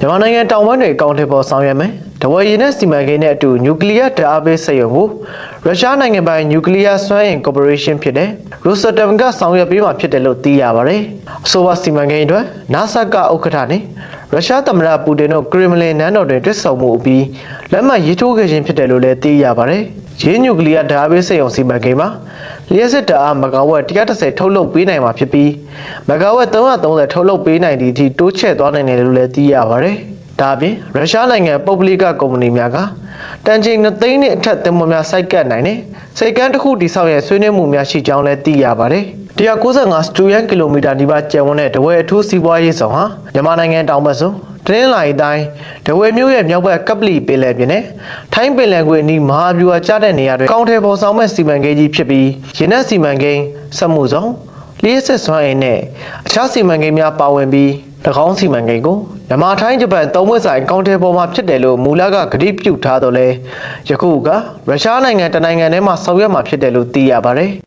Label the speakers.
Speaker 1: မြန်မာနိုင်ငံတောင်ပိုင်းတွေအကောင့်ထဲပေါ်ဆောင်ရွက်မယ်။တဝယ်ရည်နဲ့စီမံကိန်းနဲ့အတူနျူကလ িয়ার ဓာတ်အားပေးစက်ရုံကိုရုရှားနိုင်ငံပိုင်နျူကလ িয়ার စွမ်းအင်ကော်ပိုရေးရှင်းဖြစ်တဲ့ Rosatom ကဆောင်ရွက်ပေးမှာဖြစ်တယ်လို့သိရပါတယ်။အဆိုပါစီမံကိန်းအတွက် NASA ကဥက္ကဋ္ဌနဲ့ရုရှားသမ္မတပူတင်တို့ကရင်မလင်နန်းတော်တွင်တွေ့ဆုံမှုအပြီးလက်မှတ်ရေးထိုးခဲ့ခြင်းဖြစ်တယ်လို့လည်းသိရပါတယ်။ ရင်းနျူကလ িয়ার ဓာတ်အားပေးစက်ရုံစီမံကိန်းမှာလျှက်စစ်ဓာတ်အားမဂါဝက်130ထုတ်လုပ်ပေးနိုင်မှာဖြစ်ပြီးမဂါဝက်330ထုတ်လုပ်ပေးနိုင်သည့်အထိတိုးချဲ့သွားနိုင်တယ်လို့လည်းသိရပါတယ်။ဒါအပြင်ရုရှားနိုင်ငံပုဂ္ဂလိကကုမ္ပဏီများကတန်ချိန်2သိန်းနဲ့အထက်သင်္ဘောများစိုက်ကပ်နိုင်တဲ့စိတ်ကမ်းတစ်ခုတိစောက်ရဲ့ဆွေးနွေးမှုများရှိကြောင်းလည်းသိရပါတယ်။195စတူရန်ကီလိုမီတာဒီပါကျယ်ဝန်းတဲ့တဝဲအထူးစီးပွားရေးဆောင်ဟာမြန်မာနိုင်ငံတောင်ဘက်စွန်း တရင်းလာရီတိုင်းတဝဲမြို့ရဲ့မြောက်ဘက်ကပ်ပလီပင်လယ်ပြင်နဲ့ထိုင်းပင်လယ်ကွေ့အနီးမဟာဗျူဟာကျတဲ့နေရာတွေကောင်းထဲပေါ်ဆောင်မဲ့စီမံကိန်းကြီးဖြစ်ပြီးရင်းနှက်စီမံကိန်းစက်မှုဆောင်လျှက်စစ်စွမ်းအင်နဲ့အခြားစီမံကိန်းများပါဝင်ပြီး၎င်းစီမံကိန်းကိုမြန်မာထိုင်းဂျပန်သုံးဘက်ဆိုင်ကောင်းထဲပေါ်မှာဖြစ်တယ်လို့မူလကကတိပြုထားတော့လဲယခုကရုရှားနိုင်ငံတနိုင်ငံထဲမှာဆောင်ရွက်မှာဖြစ်တယ်လို့သိရပါတယ်